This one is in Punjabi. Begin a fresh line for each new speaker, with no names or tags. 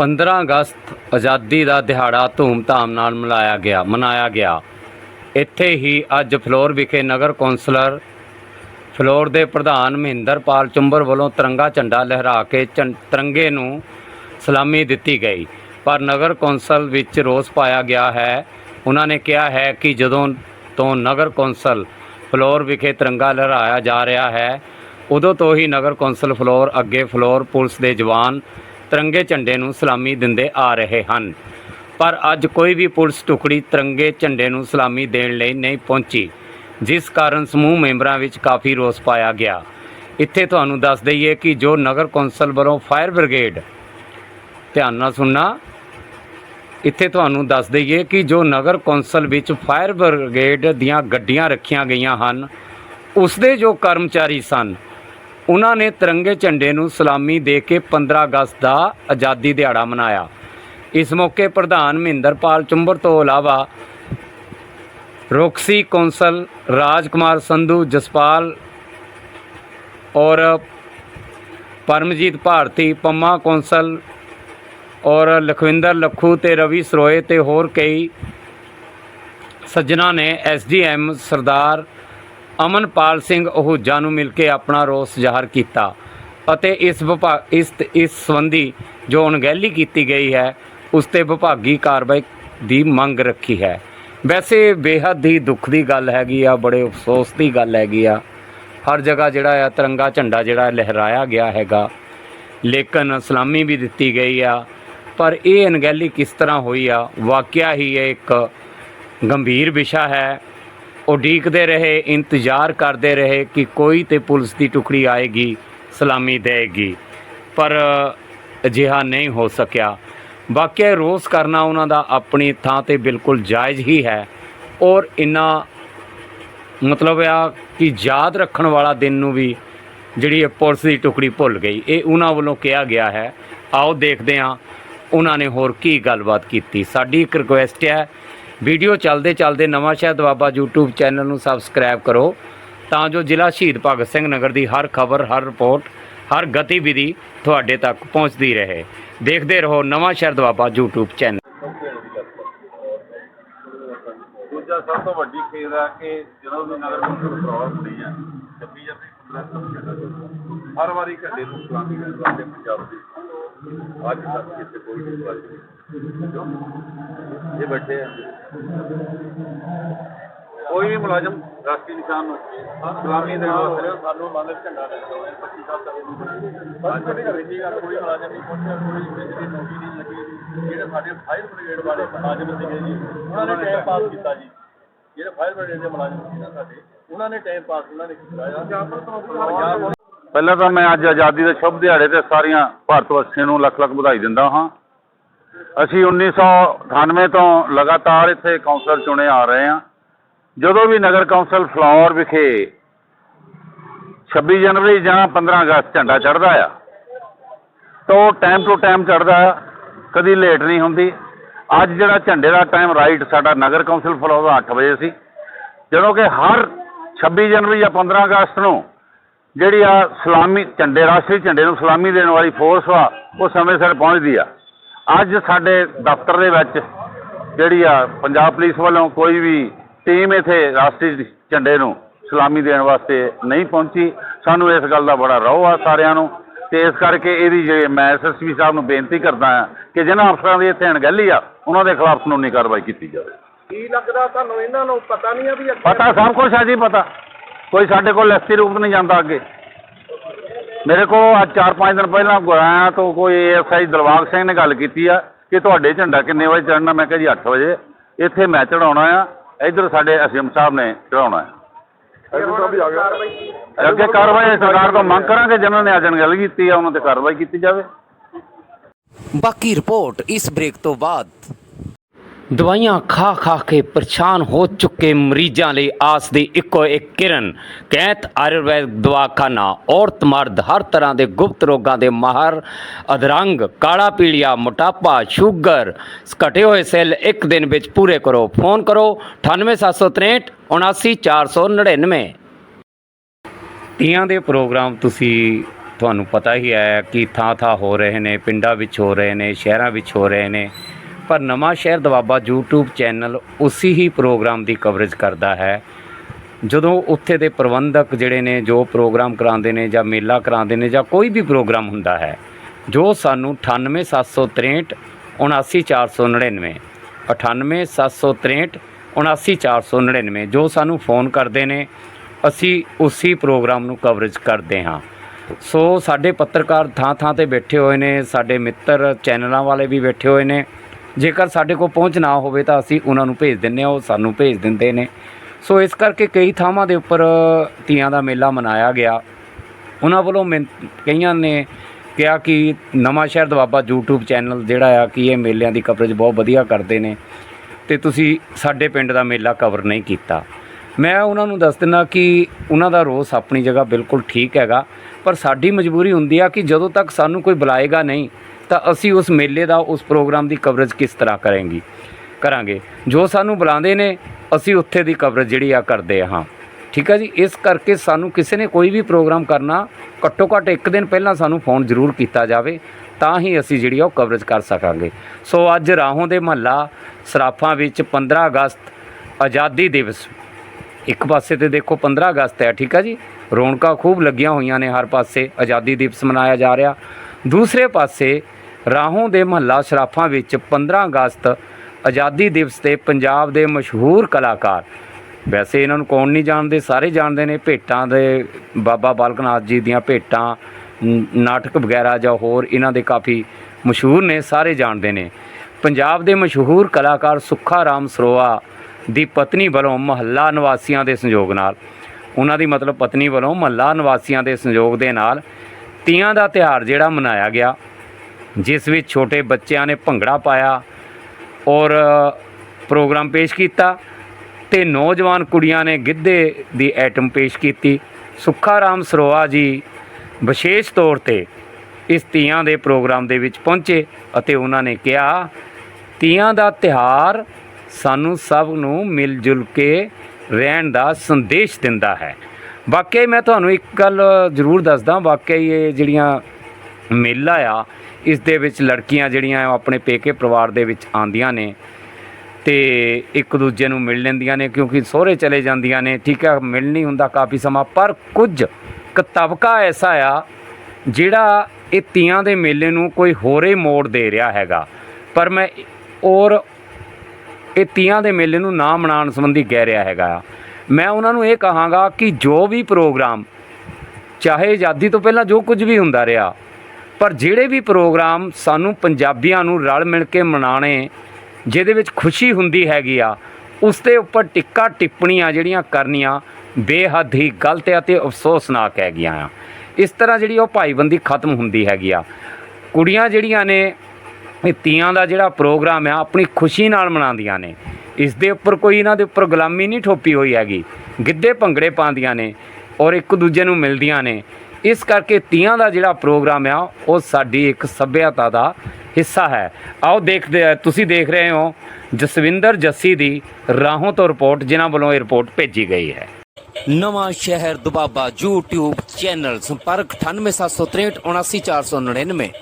15 ਅਗਸਤ ਆਜ਼ਾਦੀ ਦਾ ਦਿਹਾੜਾ ਧੂਮ-ਧਾਮ ਨਾਲ ਮਨਾਇਆ ਗਿਆ ਮਨਾਇਆ ਗਿਆ। ਇੱਥੇ ਹੀ ਅੱਜ ਫਲੋਰ ਵਿਖੇ ਨਗਰ ਕੌਂਸਲਰ ਫਲੋਰ ਦੇ ਪ੍ਰਧਾਨ ਮਹਿੰਦਰਪਾਲ ਚੁੰਬਰ ਵੱਲੋਂ ਤਿਰੰਗਾ ਝੰਡਾ ਲਹਿਰਾ ਕੇ ਝੰ- ਤਿਰੰਗੇ ਨੂੰ ਸਲਾਮੀ ਦਿੱਤੀ ਗਈ। ਪਰ ਨਗਰ ਕੌਂਸਲ ਵਿੱਚ ਰੋਸ ਪਾਇਆ ਗਿਆ ਹੈ। ਉਹਨਾਂ ਨੇ ਕਿਹਾ ਹੈ ਕਿ ਜਦੋਂ ਤੋਂ ਨਗਰ ਕੌਂਸਲ ਫਲੋਰ ਵਿਖੇ ਤਿਰੰਗਾ ਲਹਿਰਾਇਆ ਜਾ ਰਿਹਾ ਹੈ, ਉਦੋਂ ਤੋਂ ਹੀ ਨਗਰ ਕੌਂਸਲ ਫਲੋਰ ਅੱਗੇ ਫਲੋਰ ਪੁਲਿਸ ਦੇ ਜਵਾਨ ਤਿਰੰਗੇ ਝੰਡੇ ਨੂੰ ਸਲਾਮੀ ਦਿੰਦੇ ਆ ਰਹੇ ਹਨ। ਪਰ ਅੱਜ ਕੋਈ ਵੀ ਪੁਲਿਸ ਟੁਕੜੀ ਤਿਰੰਗੇ ਝੰਡੇ ਨੂੰ ਸਲਾਮੀ ਦੇਣ ਲਈ ਨਹੀਂ ਪਹੁੰਚੀ, ਜਿਸ ਕਾਰਨ ਸਮੂਹ ਮੈਂਬਰਾਂ ਵਿੱਚ ਕਾਫੀ ਰੋਸ ਪਾਇਆ ਗਿਆ। ਇੱਥੇ ਤੁਹਾਨੂੰ ਦੱਸ ਦਈਏ ਕਿ ਜੋ ਨਗਰ ਕੌਂਸਲ ਵੱਲੋਂ ਫਾਇਰ ਬ੍ਰਿਗੇਡ, ਧਿਆਨ ਨਾਲ ਸੁਣਨਾ, ਇੱਥੇ ਤੁਹਾਨੂੰ ਦੱਸ ਦਈਏ ਕਿ ਜੋ ਨਗਰ ਕੌਂਸਲ ਵਿੱਚ ਫਾਇਰ ਬ੍ਰਿਗੇਡ ਦੀਆਂ ਗੱਡੀਆਂ ਰੱਖੀਆਂ ਗਈਆਂ ਹਨ ਉਸ ਦੇ ਜੋ ਕਰਮਚਾਰੀ ਸਨ ਉਹਨਾਂ ਨੇ ਤਿਰੰਗੇ ਝੰਡੇ ਨੂੰ ਸਲਾਮੀ ਦੇ ਕੇ 15 ਅਗਸਤ ਦਾ ਆਜ਼ਾਦੀ ਦਿਹਾੜਾ ਮਨਾਇਆ। ਇਸ ਮੌਕੇ ਪ੍ਰਧਾਨ ਮਹਿੰਦਰਪਾਲ ਚੁੰਬਰ ਤੋਂ ਇਲਾਵਾ ਰੋਕਸੀ ਕੌਂਸਲ ਰਾਜਕੁਮਾਰ ਸੰਧੂ, ਜਸਪਾਲ ਔਰ ਪਰਮਜੀਤ ਭਾਰਤੀ, ਪੰਮਾ ਕੌਂਸਲ ਔਰ ਲਖਵਿੰਦਰ ਲੱਖੂ ਤੇ ਰਵੀ ਸਰੋਏ ਤੇ ਹੋਰ ਕਈ ਸੱਜਣਾ ਨੇ ਐਸਡੀਐਮ ਸਰਦਾਰ ਅਮਨਪਾਲ ਸਿੰਘ ਅਹੂਜਾ ਨੂੰ ਮਿਲ ਕੇ ਆਪਣਾ ਰੋਸ ਜ਼ਾਹਰ ਕੀਤਾ ਅਤੇ ਇਸ ਵਿਭਾਗ ਇਸ ਇਸ ਸੰਬੰਧੀ ਜੋ ਅਣਗਹਿਲੀ ਕੀਤੀ ਗਈ ਹੈ, ਉਸ ਤੇ ਵਿਭਾਗੀ ਕਾਰਵਾਈ ਦੀ ਮੰਗ ਰੱਖੀ ਹੈ। ਵੈਸੇ ਬੇਹੱਦ ਹੀ ਦੁੱਖ ਦੀ ਗੱਲ ਹੈਗੀ ਆ, ਬੜੇ ਅਫਸੋਸ ਦੀ ਗੱਲ ਹੈਗੀ ਆ। ਹਰ ਜਗ੍ਹਾ ਜਿਹੜਾ ਆ, ਤਿਰੰਗਾ ਝੰਡਾ ਜਿਹੜਾ ਲਹਿਰਾਇਆ ਗਿਆ ਹੈਗਾ। ਲੇਕਿਨ ਸਲਾਮੀ ਵੀ ਦਿੱਤੀ ਗਈ ਆ। ਪਰ ਇਹ ਅਣਗਹਿਲੀ ਕਿਸ ਤਰ੍ਹਾਂ ਹੋਈ ਆ? ਵਾਕਿਆ ਹੀ ਇਹ ਇੱਕ ਗੰਭੀਰ ਵਿਸ਼ਾ ਹੈ। ਉਡੀਕਦੇ ਰਹੇ, ਇੰਤਜ਼ਾਰ ਕਰਦੇ ਰਹੇ ਕਿ ਕੋਈ ਤੇ ਪੁਲਿਸ ਦੀ ਟੁਕੜੀ ਆਏਗੀ, ਸਲਾਮੀ ਦੇਗੀ ਪਰ ਅਜਿਹਾ ਨਹੀਂ ਹੋ ਸਕਿਆ। ਵਾਕਿਆ ਰੋਸ ਕਰਨਾ ਉਹਨਾਂ ਦਾ ਆਪਣੀ ਥਾਂ ਤੇ ਬਿਲਕੁਲ ਜਾਇਜ਼ ਹੀ ਹੈ। ਔਰ ਇਨਾ ਮਤਲਬ ਆ ਕਿ ਯਾਦ ਰੱਖਣ ਵਾਲਾ ਦਿਨ ਨੂੰ ਵੀ ਜਿਹੜੀ ਪੁਲਿਸ ਦੀ ਟੁਕੜੀ ਭੁੱਲ ਗਈ। ਇਹ ਉਹਨਾਂ ਵੱਲੋਂ ਕਿਹਾ ਗਿਆ ਹੈ। ਆਓ ਦੇਖਦੇ ਹਾਂ ਉਹਨਾਂ ਨੇ ਹੋਰ ਕੀ ਗੱਲਬਾਤ ਕੀਤੀ। ਸਾਡੀ ਇੱਕ ਰਿਕੁਐਸਟ ਹੈ ਵੀਡੀਓ ਚੱਲਦੇ ਚੱਲਦੇ ਨਵਾਂ ਸ਼ਹਿਰ ਦੁਆਬਾ YouTube ਚੈਨਲ ਨੂੰ ਸਬਸਕ੍ਰਾਈਬ ਕਰੋ, ਤਾਂ ਜੋ ਜ਼ਿਲ੍ਹਾ ਸ਼ਹੀਦ ਭਗਤ ਸਿੰਘ ਨਗਰ ਦੀ ਹਰ ਖਬਰ, ਹਰ ਰਿਪੋਰਟ, ਹਰ ਗਤੀਵਿਧੀ ਤੁਹਾਡੇ ਤੱਕ ਪਹੁੰਚਦੀ ਰਹੇ। ਦੇਖਦੇ ਰਹੋ ਨਵਾਂ ਸ਼ਹਿਰ ਦੁਆਬਾ YouTube ਚੈਨਲ।
ਦੂਜਾ ਸਭ ਤੋਂ ਵੱਡੀ ਖੇਡ ਹੈ ਕਿ ਜਦੋਂ ਵੀ ਨਗਰ ਕੌਂਸਲ ਪ੍ਰੋਬਲਮ ਹੁੰਦੀ ਹੈ 26 ਜਨਵਰੀ 15 ਹਰ ਵਾਰੀ ਘੰਟੇ ਨੂੰ ਸਲਾਮੀ ਕਰਦੇ ਪੰਜਾਬ ਦੇ। ਅੱਜ ਤੱਕ ਕਿਤੇ ਕੋਈ ਨਹੀਂ ਬਾਜੀ ਇਹ ਬੈਠੇ ਆ ਕੋਈ ਵੀ ਮੁਲਾਜ਼ਮ ਰਾਸ਼ਟਰੀ ਨਿਸ਼ਾਨ ਨੂੰ ਸਲਾਮੀ ਦੇਣ ਵਾਸਤੇ ਸਾਨੂੰ ਮੰਨ ਝੰਡਾ ਲੈ ਕੇ 25 ਸਾਲ ਤੱਕ ਬਸ ਕਦੇ ਘਰੇ ਨਹੀਂ ਗੱਲ ਕੋਈ ਮੁਲਾਜ਼ਮ ਨਹੀਂ ਪਹੁੰਚਿਆ ਕੋਈ ਬਿਜਲੀ ਨੌਕਰੀ ਨਹੀਂ ਲੱਗੀ ਜਿਹੜੇ ਸਾਡੇ ਫਾਇਰ ਬ੍ਰਿਗੇਡ ਵਾਲੇ ਮੁਲਾਜ਼ਮ ਸੀਗੇ ਜੀ ਉਹਨਾਂ ਨੇ ਟਾਈਮ ਪਾਸ ਕੀਤਾ ਜੀ ਜਿਹੜੇ ਫਾਇਰ ਬ੍ਰਿਗੇਡ ਦੇ ਮੁਲਾਜ਼ਮ ਸੀ ਨਾ ਸਾਡੇ ਉਹਨਾਂ ਨੇ ਟਾਈਮ ਪਾਸ ਉਹਨਾਂ ਨੇ ਕੀਤਾ ਪੰਜਾਬ ਪਹਿਲਾਂ ਤਾਂ ਮੈਂ ਅੱਜ ਆਜ਼ਾਦੀ ਦੇ ਸ਼ੁਭ ਦਿਹਾੜੇ ਤੇ ਸਾਰੀਆਂ ਭਾਰਤ ਵਾਸੀਆਂ ਨੂੰ ਲੱਖ ਲੱਖ ਵਧਾਈ ਦਿੰਦਾ ਹਾਂ। ਅਸੀਂ 1998 ਤੋਂ ਲਗਾਤਾਰ ਇੱਥੇ ਕਾਉਂਸਲਰ ਚੁਣੇ ਆ ਰਹੇ ਹਾਂ। ਜਦੋਂ ਵੀ ਨਗਰ ਕੌਂਸਲ ਫਲੌਰ ਵਿਖੇ 26 ਜਨਵਰੀ ਜਾਂ 15 ਅਗਸਤ ਝੰਡਾ ਚੜ੍ਹਦਾ ਆ, ਤਾਂ ਉਹ ਟਾਈਮ ਟੂ ਟਾਈਮ ਚੜ੍ਹਦਾ ਆ, ਕਦੀ ਲੇਟ ਨਹੀਂ ਹੁੰਦੀ। ਅੱਜ ਜਿਹੜਾ ਝੰਡੇ ਦਾ ਟਾਈਮ ਰਾਈਟ ਸਾਡਾ ਨਗਰ ਕੌਂਸਲ ਫਲੌਰ ਦਾ 8 ਵਜੇ ਸੀ। ਜਦੋਂ ਕਿ ਹਰ 26 ਜਨਵਰੀ ਜਾਂ 15 ਅਗਸਤ ਨੂੰ ਜਿਹੜੀ ਆ ਸਲਾਮੀ ਝੰਡੇ ਰਾਸ਼ਟਰੀ ਝੰਡੇ ਨੂੰ ਸਲਾਮੀ ਦੇਣ ਵਾਲੀ ਫੋਰਸ ਵਾ ਉਹ ਸਮੇਂ ਸਿਰ ਪਹੁੰਚਦੀ ਆ। ਅੱਜ ਸਾਡੇ ਦਫ਼ਤਰ ਦੇ ਵਿੱਚ ਜਿਹੜੀ ਆ ਪੰਜਾਬ ਪੁਲਿਸ ਵੱਲੋਂ ਕੋਈ ਵੀ ਟੀਮ ਇੱਥੇ ਰਾਸ਼ਟਰੀ ਝੰਡੇ ਨੂੰ ਸਲਾਮੀ ਦੇਣ ਵਾਸਤੇ ਨਹੀਂ ਪਹੁੰਚੀ। ਸਾਨੂੰ ਇਸ ਗੱਲ ਦਾ ਬੜਾ ਰੋਹ ਆ ਸਾਰਿਆਂ ਨੂੰ ਤੇ ਇਸ ਕਰਕੇ ਇਹਦੀ ਜਿਹੜੇ ਮੈਂ ਐਸਐਸਪੀ ਸਾਹਿਬ ਨੂੰ ਬੇਨਤੀ ਕਰਦਾ ਹਾਂ ਕਿ ਜਿਹਨਾਂ ਅਫਸਰਾਂ ਦੀ ਇੱਥੇ ਅਣਗਹਿਲੀ ਆ ਉਹਨਾਂ ਦੇ ਖਿਲਾਫ ਕਾਨੂੰਨੀ ਕਾਰਵਾਈ ਕੀਤੀ ਜਾਵੇ।
ਕੀ ਲੱਗਦਾ ਤੁਹਾਨੂੰ ਇਹਨਾਂ ਨੂੰ ਪਤਾ ਨਹੀਂ ਆ ਵੀ
ਪਤਾ ਸਭ ਕੁਝ ਹੈ ਜੀ ਪਤਾ। ਕੋਈ ਸਾਡੇ ਕੋਲ ਲਿਖਤੀ ਰੂਪ ਨਹੀਂ ਜਾਂਦਾ ਅੱਗੇ। ਮੇਰੇ ਕੋਲ ਅੱਜ 4-5 ਦਿਨ ਪਹਿਲਾਂ ਗੁਰਾਇਆ ਤੋਂ ਕੋਈ ਏਐਸਆਈ ਦਲਵਾਗ ਸਿੰਘ ਨੇ ਗੱਲ ਕੀਤੀ ਆ ਕਿ ਤੁਹਾਡੇ ਝੰਡਾ ਕਿੰਨੇ ਵਜੇ ਚੜ੍ਹਨਾ? ਮੈਂ ਕਿਹਾ ਜੀ 8 ਵਜੇ। ਇੱਥੇ ਮੈਂ ਚੜਾਉਣਾ ਆ। ਇੱਧਰ ਸਾਡੇ ਅਸੀਮ ਸਾਹਿਬ ਨੇ ਚੜਾਉਣਾ ਆ। ਅੱਗੇ ਕਾਰਵਾਈ ਸਰਕਾਰ ਤੋਂ ਮੰਗ ਕਰਾਂਗੇ ਜਿਨ੍ਹਾਂ ਨੇ ਅੱਜ ਗੱਲ ਕੀਤੀ ਆ ਉਹਨਾਂ ਤੇ ਕਾਰਵਾਈ ਕੀਤੀ ਜਾਵੇ।
ਬਾਕੀ ਰਿਪੋਰਟ ਇਸ ਬ੍ਰੇਕ ਤੋਂ ਬਾਅਦ। ਦਵਾਈਆਂ ਖਾ ਖਾ ਕੇ ਪਰੇਸ਼ਾਨ ਹੋ ਚੁੱਕੇ ਮਰੀਜ਼ਾਂ ਲਈ ਆਸ ਦੀ ਇੱਕੋ ਇੱਕ ਕਿਰਨ ਕੈਂਤ ਆਯੁਰਵੈਦ ਦਵਾਖਾਨਾ, ਔਰਤ ਮਰਦ, ਹਰ ਤਰ੍ਹਾਂ ਦੇ ਗੁਪਤ ਰੋਗਾਂ ਦੇ ਮਾਹਰ, ਅਧਰੰਗ, ਕਾਲਾ ਪੀਲੀਆ, ਮੋਟਾਪਾ, ਸ਼ੂਗਰ, ਘਟੇ ਹੋਏ ਸੈੱਲ ਇੱਕ ਦਿਨ ਵਿੱਚ ਪੂਰੇ ਕਰੋ। ਫੋਨ ਕਰੋ 98763 79499 ਤੀਆਂ ਦੇ ਪ੍ਰੋਗਰਾਮ ਤੁਸੀਂ, ਤੁਹਾਨੂੰ ਪਤਾ ਹੀ ਹੈ ਕਿ ਥਾਂ ਥਾਂ ਹੋ ਰਹੇ ਨੇ, ਪਿੰਡਾਂ ਵਿੱਚ ਹੋ ਰਹੇ ਨੇ, ਸ਼ਹਿਰਾਂ ਵਿੱਚ ਹੋ ਰਹੇ ਨੇ। ਪਰ ਨਵਾਂ ਸ਼ਹਿਰ ਦਵਾਬਾ YouTube ਚੈਨਲ ਉਸੇ ਹੀ ਪ੍ਰੋਗਰਾਮ ਦੀ ਕਵਰੇਜ ਕਰਦਾ ਹੈ। ਜਦੋਂ ਉੱਥੇ ਦੇ ਪ੍ਰਬੰਧਕ ਜਿਹੜੇ ਨੇ, ਜੋ ਪ੍ਰੋਗਰਾਮ ਕਰਾਉਂਦੇ ਨੇ ਜਾਂ ਮੇਲਾ ਕਰਾਉਂਦੇ ਨੇ ਜਾਂ ਕੋਈ ਵੀ ਪ੍ਰੋਗਰਾਮ ਹੁੰਦਾ ਹੈ, ਜੋ ਸਾਨੂੰ 98763 79499 98763 79499 ਜੋ ਸਾਨੂੰ ਫੋਨ ਕਰਦੇ ਨੇ, ਅਸੀਂ ਉਸੇ ਪ੍ਰੋਗਰਾਮ ਨੂੰ ਕਵਰੇਜ ਕਰਦੇ ਹਾਂ। ਸੋ ਸਾਡੇ ਪੱਤਰਕਾਰ ਥਾਂ ਥਾਂ ਤੇ ਬੈਠੇ ਹੋਏ ਨੇ, ਸਾਡੇ ਮਿੱਤਰ ਚੈਨਲਾਂ ਵਾਲੇ ਵੀ ਬੈਠੇ ਹੋਏ ਨੇ ਜੇਕਰ ਸਾਡੇ ਕੋਲ ਪਹੁੰਚ ਨਾ ਹੋਵੇ ਤਾਂ ਅਸੀਂ ਉਹਨਾਂ ਨੂੰ ਭੇਜ ਦਿੰਦੇ ਹਾਂ, ਉਹ ਸਾਨੂੰ ਭੇਜ ਦਿੰਦੇ ਨੇ। ਸੋ ਇਸ ਕਰਕੇ ਕਈ ਥਾਵਾਂ ਦੇ ਉੱਪਰ ਤੀਆਂ ਦਾ ਮੇਲਾ ਮਨਾਇਆ ਗਿਆ। ਉਹਨਾਂ ਵੱਲੋਂ ਮਿੰਨ- ਕਈਆਂ ਨੇ ਕਿਹਾ ਕਿ ਨਵਾਂ ਸ਼ਹਿਰ ਦਵਾਬਾ YouTube ਚੈਨਲ ਜਿਹੜਾ ਆ, ਕਿ ਇਹ ਮੇਲਿਆਂ ਦੀ ਕਵਰੇਜ ਬਹੁਤ ਵਧੀਆ ਕਰਦੇ ਨੇ ਤੇ ਤੁਸੀਂ ਸਾਡੇ ਪਿੰਡ ਦਾ ਮੇਲਾ ਕਵਰ ਨਹੀਂ ਕੀਤਾ। ਮੈਂ ਉਹਨਾਂ ਨੂੰ ਦੱਸ ਦਿੰਦਾ ਕਿ ਉਹਨਾਂ ਦਾ ਰੋਸ ਆਪਣੀ ਜਗ੍ਹਾ ਬਿਲਕੁਲ ਠੀਕ ਹੈਗਾ, ਪਰ ਸਾਡੀ ਮਜਬੂਰੀ ਹੁੰਦੀ ਆ ਕਿ ਜਦੋਂ ਤੱਕ ਸਾਨੂੰ ਕੋਈ ਬੁਲਾਏਗਾ ਨਹੀਂ ਤਾਂ ਅਸੀਂ ਉਸ ਮੇਲੇ ਦਾ, ਉਸ ਪ੍ਰੋਗਰਾਮ ਦੀ ਕਵਰੇਜ ਕਿਸ ਤਰ੍ਹਾਂ ਕਰਾਂਗੇ? ਕਰਾਂਗੇ। ਜੋ ਸਾਨੂੰ ਬੁਲਾਉਂਦੇ ਨੇ, ਅਸੀਂ ਉੱਥੇ ਦੀ ਕਵਰੇਜ ਜਿਹੜੀ ਆ ਕਰਦੇ ਹਾਂ। ਠੀਕ ਹੈ ਜੀ? ਇਸ ਕਰਕੇ ਸਾਨੂੰ ਕਿਸੇ ਨੇ ਕੋਈ ਵੀ ਪ੍ਰੋਗਰਾਮ ਕਰਨਾ, ਘੱਟੋ ਘੱਟ ਇੱਕ ਦਿਨ ਪਹਿਲਾਂ ਸਾਨੂੰ ਫੋਨ ਜ਼ਰੂਰ ਕੀਤਾ ਜਾਵੇ, ਤਾਂ ਹੀ ਅਸੀਂ ਜਿਹੜੀ ਆ ਉਹ ਕਵਰੇਜ ਕਰ ਸਕਾਂਗੇ। ਸੋ ਅੱਜ ਰਾਹੋਂ ਦੇ ਮਹੱਲਾ, ਸਰਾਫਾਂ ਵਿੱਚ 15 ਅਗਸਤ ਆਜ਼ਾਦੀ ਦਿਵਸ। ਇੱਕ ਪਾਸੇ ਤੇ ਦੇਖੋ 15 ਅਗਸਤ ਹੈ, ਠੀਕ ਹੈ ਜੀ? ਰੌਣਕਾਂ ਖੂਬ ਲੱਗੀਆਂ ਹੋਈਆਂ ਨੇ ਹਰ ਪਾਸੇ, ਆਜ਼ਾਦੀ ਦਿਵਸ ਮਨਾਇਆ ਜਾ ਰਿਹਾ। ਦੂਸਰੇ ਪਾਸੇ ਰਾਹੋਂ ਦੇ ਮਹੱਲਾ ਸ਼ਰਾਫਾਂ ਵਿੱਚ 15 ਅਗਸਤ ਆਜ਼ਾਦੀ ਦਿਵਸ ਤੇ ਪੰਜਾਬ ਦੇ ਮਸ਼ਹੂਰ ਕਲਾਕਾਰ। ਵੈਸੇ ਇਹਨਾਂ ਨੂੰ ਕੌਣ ਨਹੀਂ ਜਾਣਦੇ, ਸਾਰੇ ਜਾਣਦੇ ਨੇ ਭੇਟਾਂ ਦੇ ਬਾਬਾ ਬਾਲਕ ਨਾਥ ਜੀ ਦੀਆਂ ਭੇਟਾਂ ਨਾਟਕ ਵਗੈਰਾ ਜਾਂ ਹੋਰ ਇਹਨਾਂ ਦੇ ਕਾਫੀ ਮਸ਼ਹੂਰ ਨੇ, ਸਾਰੇ ਜਾਣਦੇ ਨੇ। ਪੰਜਾਬ ਦੇ ਮਸ਼ਹੂਰ ਕਲਾਕਾਰ ਸੁੱਖਾ ਰਾਮ ਸਰੋਆ ਦੀ ਪਤਨੀ ਵੱਲੋਂ ਮਹੱਲਾ ਨਿਵਾਸੀਆਂ ਦੇ ਸੰਯੋਗ ਨਾਲ, ਉਹਨਾਂ ਦੀ ਮਤਲਬ ਪਤਨੀ ਵੱਲੋਂ ਮਹੱਲਾ ਨਿਵਾਸੀਆਂ ਦੇ ਸੰਯੋਗ ਦੇ ਨਾਲ ਤੀਆਂ ਦਾ ਤਿਉਹਾਰ ਜਿਹੜਾ ਮਨਾਇਆ ਗਿਆ। ਜਿਸ ਵਿੱਚ ਛੋਟੇ ਬੱਚਿਆਂ ਨੇ ਭੰਗੜਾ ਪਾਇਆ ਔਰ ਪ੍ਰੋਗਰਾਮ ਪੇਸ਼ ਕੀਤਾ ਤੇ ਨੌਜਵਾਨ ਕੁੜੀਆਂ ਨੇ ਗਿੱਧੇ ਦੀ ਐਟਮ ਪੇਸ਼ ਕੀਤੀ। ਸੁੱਖਾ ਰਾਮ ਸਰੋਆ ਜੀ ਵਿਸ਼ੇਸ਼ ਤੌਰ ਤੇ ਇਸ ਤੀਆਂ ਦੇ ਪ੍ਰੋਗਰਾਮ ਦੇ ਵਿੱਚ ਪਹੁੰਚੇ ਅਤੇ ਉਹਨਾਂ ਨੇ ਕਿਹਾ, ਤੀਆਂ ਦਾ ਤਿਹਾਰ ਸਾਨੂੰ ਸਭ ਨੂੰ ਮਿਲ ਜੁਲ ਕੇ ਰਹਿਣ ਦਾ ਸੰਦੇਸ਼ ਦਿੰਦਾ ਹੈ। ਵਾਕਈ ਮੈਂ ਤੁਹਾਨੂੰ ਇੱਕ ਗੱਲ ਜ਼ਰੂਰ ਦੱਸਦਾ ਵਾਕਈ ਇਹ ਜਿਹੜੀਆਂ ਮੇਲਾ ਆ, ਇਸ ਦੇ ਵਿੱਚ ਲੜਕੀਆਂ ਜਿਹੜੀਆਂ ਉਹ ਆਪਣੇ ਪੇਕੇ ਪਰਿਵਾਰ ਦੇ ਵਿੱਚ ਆਂਦੀਆਂ ਨੇ ਤੇ ਇੱਕ ਦੂਜੇ ਨੂੰ ਮਿਲ ਲੈਂਦੀਆਂ ਨੇ ਕਿਉਂਕਿ ਸਹੁਰੇ ਚਲੇ ਜਾਂਦੀਆਂ ਨੇ, ਠੀਕ ਹੈ ਮਿਲ ਨਹੀਂ ਹੁੰਦਾ ਕਾਫੀ ਸਮਾਂ, ਪਰ ਕੁਝ ਕੁ ਤਬਕਾ ਐਸਾ ਆ ਜਿਹੜਾ ਇਹ ਤੀਆਂ ਦੇ ਮੇਲੇ ਨੂੰ ਕੋਈ ਹੋਰੇ ਮੋੜ ਦੇ ਰਿਹਾ ਹੈਗਾ। ਪਰ ਮੈਂ ਔਰ ਇਹ ਤੀਆਂ ਦੇ ਮੇਲੇ ਨੂੰ ਨਾ ਮਨਾਉਣ ਸੰਬੰਧੀ ਕਹਿ ਰਿਹਾ ਹੈਗਾ। ਮੈਂ ਉਹਨਾਂ ਨੂੰ ਇਹ ਕਹਾਂਗਾ ਕਿ ਜੋ ਵੀ ਪ੍ਰੋਗਰਾਮ, ਚਾਹੇ ਆਜ਼ਾਦੀ ਤੋਂ ਪਹਿਲਾਂ ਜੋ ਕੁਝ ਵੀ ਹੁੰਦਾ ਰਿਹਾ ਪਰ ਜਿਹੜੇ ਵੀ ਪ੍ਰੋਗਰਾਮ ਸਾਨੂੰ ਪੰਜਾਬੀਆਂ ਨੂੰ ਰਲ ਮਿਲ ਕੇ ਮਨਾਣੇ ਜਿਹਦੇ ਵਿੱਚ ਖੁਸ਼ੀ ਹੁੰਦੀ ਹੈਗੀ ਆ, ਉਸ ਦੇ ਉੱਪਰ ਟਿੱਕਾ ਟਿੱਪਣੀਆਂ ਜਿਹੜੀਆਂ ਕਰਨੀਆਂ ਬੇਹੱਦ ਹੀ ਗਲਤ ਆ ਤੇ ਅਫਸੋਸਨਾਕ ਹੈਗੀਆਂ ਆ। ਇਸ ਤਰ੍ਹਾਂ ਜਿਹੜੀ ਉਹ ਭਾਈਬੰਦੀ ਖਤਮ ਹੁੰਦੀ ਹੈਗੀ ਆ। ਕੁੜੀਆਂ ਜਿਹੜੀਆਂ ਨੇ, ਇਹ ਤੀਆਂ ਦਾ ਜਿਹੜਾ ਪ੍ਰੋਗਰਾਮ ਆ, ਆਪਣੀ ਖੁਸ਼ੀ ਨਾਲ ਮਨਾਉਂਦੀਆਂ ਨੇ। ਇਸ ਦੇ ਉੱਪਰ ਕੋਈ ਇਹਨਾਂ ਦੇ ਉੱਪਰ ਗੁਲਾਮੀ ਨਹੀਂ ਠੋਪੀ ਹੋਈ ਹੈਗੀ। ਗਿੱਧੇ ਭੰਗੜੇ ਪਾਉਂਦੀਆਂ ਨੇ ਔਰ ਇੱਕ ਦੂਜੇ ਨੂੰ ਮਿਲਦੀਆਂ ਨੇ। ਇਸ ਕਰਕੇ ਤੀਆਂ ਦਾ ਜਿਹੜਾ ਪ੍ਰੋਗਰਾਮ ਆ, ਉਹ ਸਾਡੀ ਇੱਕ ਸੱਭਿਅਤਾ ਦਾ ਹਿੱਸਾ ਹੈ। ਆਓ ਦੇਖਦੇ ਆ, ਤੁਸੀਂ ਦੇਖ ਰਹੇ ਹੋ, ਜਸਵਿੰਦਰ ਜੱਸੀ ਦੀ ਰਾਹੋਂ ਤੋਂ ਰਿਪੋਰਟ, ਜਿਨ੍ਹਾਂ ਵੱਲੋਂ ਇਹ ਰਿਪੋਰਟ ਭੇਜੀ ਗਈ ਹੈ।
ਨਵਾਂ ਸ਼ਹਿਰ ਦੁਬਾਬਾ YouTube ਚੈਨਲ ਸੰਪਰਕ 98763 79499